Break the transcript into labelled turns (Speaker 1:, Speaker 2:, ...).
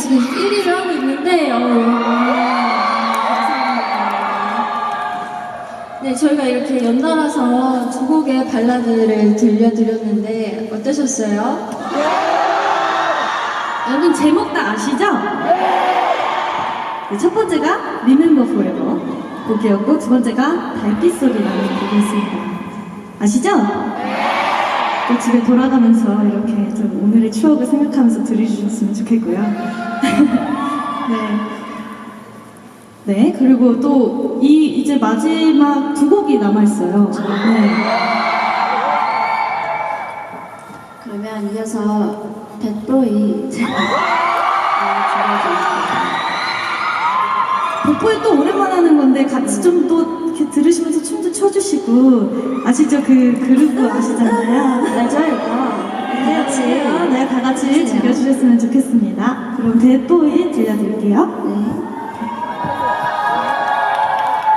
Speaker 1: 계속 1위를 하고 있는데, 어. 네, 저희가 이렇게 연달아서 두 곡의 발라드를 들려드렸는데, 어떠셨어요?
Speaker 2: 여러분 제목 다 아시죠? 네, 첫 번째가 Remember Forever 곡이었고 두 번째가 달빛 소리라는 곡이었습니다. 아시죠? 또 집에 돌아가면서 이렇게 좀 오늘의 추억을 생각하면서 들으셨으면 좋겠고요. 네. 네, 그리고 또 이 이제 마지막 두 곡이 남아있어요. 네.
Speaker 1: 그러면 이어서 백보이
Speaker 2: 복부에 또 오랜만에 하는 건데 같이 좀 또 이렇게 들으시면서 춰주시고 아시죠? 그 그룹도 아시잖아요.
Speaker 1: 알죠, 이거? 다 같이.
Speaker 2: 네, 다 같이 즐겨주셨으면 좋겠습니다. 그럼 대보이 들려드릴게요.
Speaker 1: 네.